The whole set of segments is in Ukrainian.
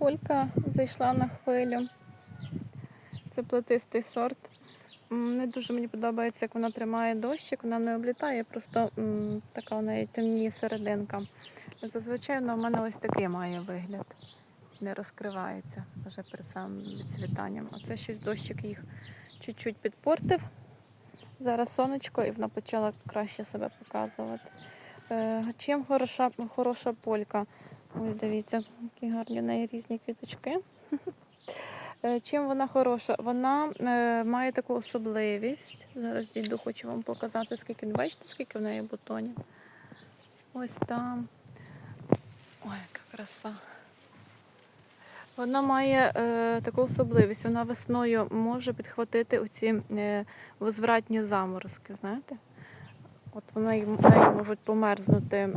полька зайшла на хвилю. Це плетистий сорт. Не дуже мені подобається, як вона тримає дощик, вона не облітає, просто м, така у неї темніє серединка. Зазвичай вона в мене ось такий має вигляд. Не розкривається вже перед самим відцвітанням. Оце щось дощик їх чуть-чуть підпортив. Зараз сонечко і вона почала краще себе показувати. Е, Чим хороша, хороша полька? Ось дивіться, які гарні в неї різні квіточки. Е, Чим вона хороша? Вона е, має таку особливість. Зараз дійду, хочу вам показати, скільки бачите, скільки в неї бутонів. Ось там. Ой, яка краса. Вона має е, таку особливість. Вона весною може підхватити оці е, возвратні заморозки, знаєте? От вона їм- в неї можуть померзнути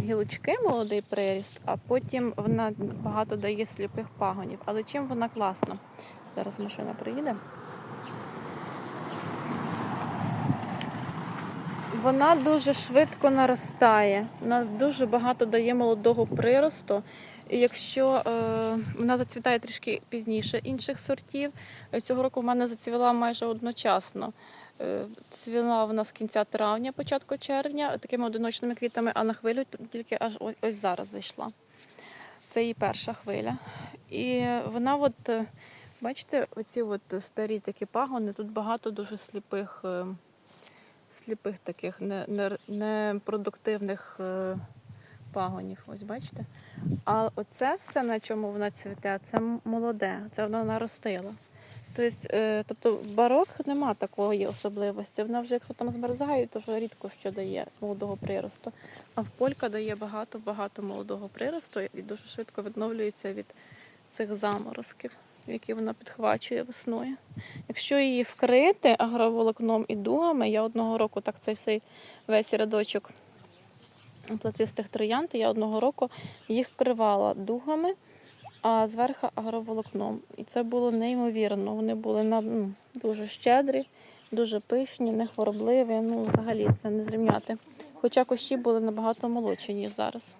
гілочки, молодий приріст, а потім вона багато дає сліпих пагонів. Але чим вона класна? Зараз машина приїде. Вона дуже швидко наростає, вона дуже багато дає молодого приросту. І якщо е, вона зацвітає трішки пізніше інших сортів, цього року в мене зацвіла майже одночасно. Е, Цвіла вона з кінця травня, початку червня, такими одиночними квітами, а на хвилю тільки аж ось, зараз зайшла. Це її перша хвиля. І вона, от, е, бачите, оці от старі такі пагони, тут багато дуже сліпих, е, сліпих таких не- не- непродуктивних е, пагонів. Ось бачите? А оце все, на чому вона цвіте, це молоде, це вона наростила. Тобто, е, тобто барок нема такої особливості. Вона вже, якщо там змерзає, то вже рідко що дає молодого приросту. А в полька дає багато-багато молодого приросту і дуже швидко відновлюється від цих заморозків, які вона підхвачує весною. Якщо її вкрити агроволокном і дугами, я одного року так цей всей весь рядочок платистих троянд, я одного року їх вкривала дугами, а зверху агроволокном. І це було неймовірно. Вони були на, ну, дуже щедрі, дуже пишні, нехворобливі. Ну, взагалі це не зрівняти. Хоча кущі були набагато молодші, ніж зараз.